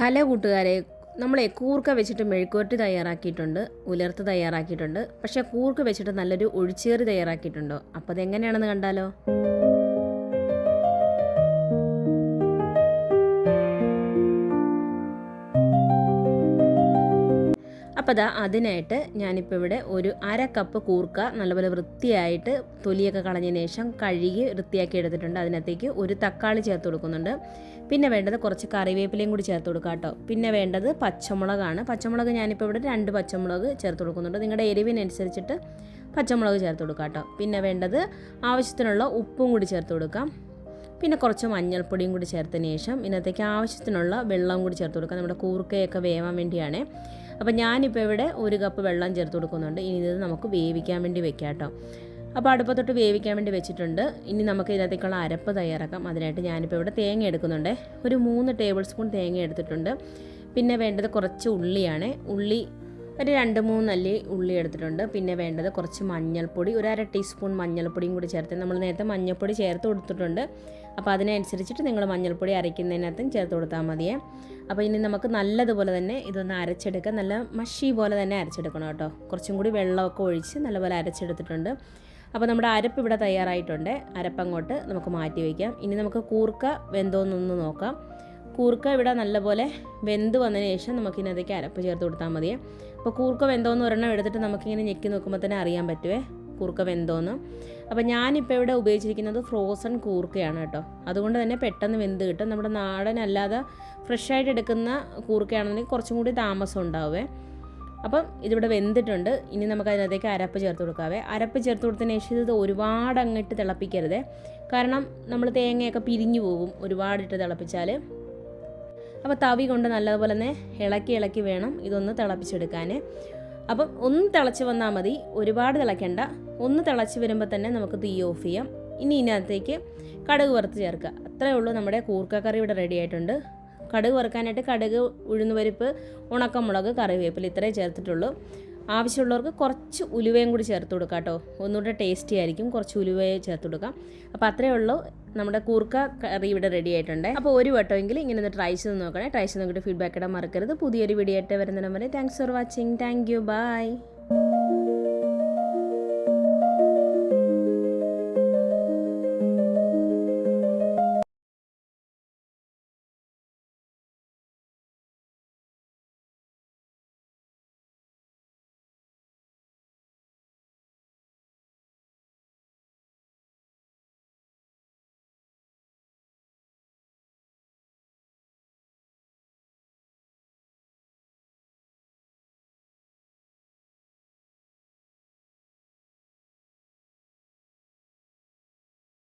Hello കൂട്ടുകാരെ നമ്മളെ കൂർക്ക വെച്ചിട്ട് മെഴുക്കുവരട്ടി തയ്യാറാക്കിയിട്ടുണ്ട് ഉലർത്ത് തയ്യാറാക്കിയിട്ടുണ്ട്. പക്ഷേ കൂർക്ക വെച്ചിട്ട് നല്ലൊരു ഒഴിച്ചേറി തയ്യാറാക്കിയിട്ടുണ്ടോ? അപ്പോൾ അതെങ്ങനെയാണെന്ന് കണ്ടാലോ? അപ്പോൾ ദാ അതിനായിട്ട് ഞാനിപ്പോൾ ഇവിടെ ഒരു അര കപ്പ് കൂർക്ക നല്ലപോലെ വൃത്തിയായിട്ട് തൊലിയൊക്കെ കളഞ്ഞതിന് ശേഷം കഴുകി വൃത്തിയാക്കി എടുത്തിട്ടുണ്ട്. അതിനകത്തേക്ക് ഒരു തക്കാളി ചേർത്ത് കൊടുക്കുന്നുണ്ട്. പിന്നെ വേണ്ടത് കുറച്ച് കറിവേപ്പിലയും കൂടി ചേർത്ത് കൊടുക്കുക കേട്ടോ. പിന്നെ വേണ്ടത് പച്ചമുളകാണ്. പച്ചമുളക് ഞാനിപ്പോൾ ഇവിടെ രണ്ട് പച്ചമുളക് ചേർത്ത് കൊടുക്കുന്നുണ്ട്. നിങ്ങളുടെ എരിവിനനുസരിച്ചിട്ട് പച്ചമുളക് ചേർത്ത് കൊടുക്കുക കേട്ടോ. പിന്നെ വേണ്ടത് ആവശ്യത്തിനുള്ള ഉപ്പും കൂടി ചേർത്ത് കൊടുക്കാം. പിന്നെ കുറച്ച് മഞ്ഞൾപ്പൊടിയും കൂടി ചേർത്തതിന് ശേഷം ഇതിനകത്തേക്ക് ആവശ്യത്തിനുള്ള വെള്ളം കൂടി ചേർത്ത് കൊടുക്കാം. നമ്മുടെ കൂർക്കയൊക്കെ വേവാൻ വേണ്ടിയാണ്. അപ്പോൾ ഞാനിപ്പോൾ ഇവിടെ ഒരു കപ്പ് വെള്ളം ചേർത്ത് കൊടുക്കുന്നുണ്ട്. ഇനി ഇത് നമുക്ക് വേവിക്കാൻ വേണ്ടി വെക്കാം കേട്ടോ അപ്പോൾ അടുപ്പത്തൊട്ട് വേവിക്കാൻ വേണ്ടി വെച്ചിട്ടുണ്ട്. ഇനി നമുക്ക് ഇതിനകത്തേക്കുള്ള അരപ്പ് തയ്യാറാക്കാം. അതിനായിട്ട് ഞാനിപ്പോൾ ഇവിടെ തേങ്ങ എടുക്കുന്നുണ്ട്. ഒരു മൂന്ന് ടേബിൾ സ്പൂൺ തേങ്ങ എടുത്തിട്ടുണ്ട്. പിന്നെ വേണ്ടത് കുറച്ച് ഉള്ളിയാണ്. ഉള്ളി ഒരു രണ്ട് മൂന്നല്ലി ഉള്ളി എടുത്തിട്ടുണ്ട്. പിന്നെ വേണ്ടത് കുറച്ച് മഞ്ഞൾപ്പൊടി ഒരു അര ടീസ്പൂൺ മഞ്ഞൾപ്പൊടിയും കൂടി ചേർത്ത് നമ്മൾ നേരത്തെ മഞ്ഞൾപ്പൊടി ചേർത്ത് കൊടുത്തിട്ടുണ്ട്. അപ്പോൾ അതിനനുസരിച്ചിട്ട് നിങ്ങൾ മഞ്ഞൾപ്പൊടി അരയ്ക്കുന്നതിനകത്തും ചേർത്ത് കൊടുത്താൽ മതിയേ. അപ്പോൾ ഇനി നമുക്ക് നല്ലതുപോലെ തന്നെ ഇതൊന്ന് അരച്ചെടുക്കുക നല്ല മഷി പോലെ തന്നെ അരച്ചെടുക്കണം കേട്ടോ. കുറച്ചും കൂടി വെള്ളമൊക്കെ ഒഴിച്ച് നല്ലപോലെ അരച്ചെടുത്തിട്ടുണ്ട്. അപ്പോൾ നമ്മുടെ അരപ്പ് ഇവിടെ തയ്യാറായിട്ടുണ്ട്. അരപ്പങ്ങോട്ട് നമുക്ക് മാറ്റി വയ്ക്കാം. ഇനി നമുക്ക് കൂർക്ക വെന്തോന്നൊന്ന് നോക്കാം. കൂർക്ക ഇവിടെ നല്ലപോലെ വെന്ത് വന്നതിന് ശേഷം നമുക്കിതിനകത്തേക്ക് അരപ്പ് ചേർത്ത് കൊടുത്താൽ മതിയേ. അപ്പോൾ കൂർക്ക വെന്തോ എന്ന് ഒരെണ്ണം എടുത്തിട്ട് നമുക്കിങ്ങനെ ഞെക്കി നോക്കുമ്പോൾ തന്നെ അറിയാൻ പറ്റുമേ കൂർക്ക വെന്തോന്ന്. അപ്പോൾ ഞാനിപ്പോൾ ഇവിടെ ഉപയോഗിച്ചിരിക്കുന്നത് ഫ്രോസൺ കൂർക്കയാണ് കേട്ടോ. അതുകൊണ്ട് തന്നെ പെട്ടെന്ന് വെന്ത് കിട്ടും. നമ്മുടെ നാടൻ അല്ലാതെ ഫ്രഷായിട്ട് എടുക്കുന്ന കൂർക്കയാണെന്നുണ്ടെങ്കിൽ കുറച്ചും കൂടി താമസം ഉണ്ടാവേ അപ്പം ഇതിവിടെ വെന്തിട്ടുണ്ട്. ഇനി നമുക്ക് അതിനകത്തേക്ക് അരപ്പ് ചേർത്ത് കൊടുക്കാവേ. അരപ്പ് ചേർത്ത് കൊടുത്തതിന് ശേഷം ഇത് ഒരുപാട് അങ്ങോട്ട് തിളപ്പിക്കരുത്. കാരണം നമ്മൾ തേങ്ങയൊക്കെ പിരിഞ്ഞു പോകും ഒരുപാടിട്ട് തിളപ്പിച്ചാൽ. അപ്പോൾ തവി കൊണ്ട് നല്ലതുപോലെ തന്നെ ഇളക്കി ഇളക്കി വേണം ഇതൊന്ന് തിളപ്പിച്ചെടുക്കാൻ അപ്പം ഒന്ന് തിളച്ച് വന്നാൽ മതി. ഒരുപാട് തിളയ്ക്കണ്ട. ഒന്ന് തിളച്ച് വരുമ്പോൾ തന്നെ നമുക്ക് തീ ഓഫ് ചെയ്യാം. ഇനി ഇതിനകത്തേക്ക് കടുക് വറുത്ത് ചേർക്കുക. അത്രയേ ഉള്ളൂ നമ്മുടെ കൂർക്കക്കറി ഇവിടെ റെഡി ആയിട്ടുണ്ട്. കടുക് വറുക്കാനായിട്ട് കടുക് ഉഴുന്നുപരിപ്പ് ഉണക്കമുളക് കറിവേപ്പില ഇത്രയേ ചേർത്തിട്ടുള്ളൂ. ആവശ്യമുള്ളവർക്ക് കുറച്ച് ഉലുവയും കൂടി ചേർത്ത് കൊടുക്കാം കേട്ടോ. ഒന്നുകൂടെ ടേസ്റ്റി ആയിരിക്കും. കുറച്ച് ഉലുവയെ ചേർത്ത് കൊടുക്കാം. അപ്പോൾ അത്രയേ ഉള്ളൂ. നമ്മുടെ കൂർക്ക കറി ഇവിടെ റെഡി ആയിട്ടുണ്ട്. അപ്പോൾ ഒരു വട്ടമെങ്കിലും ഇങ്ങനെ ഒന്ന് ട്രൈ ചെയ്ത് നോക്കണേ. ട്രൈ ചെയ്ത് നോക്കിയിട്ട് ഫീഡ്ബാക്ക് ഇടാൻ മറക്കരുത്. പുതിയൊരു വീഡിയോ ആയിട്ട് വരുന്നതിന് വരെ thanks for watching thank you bye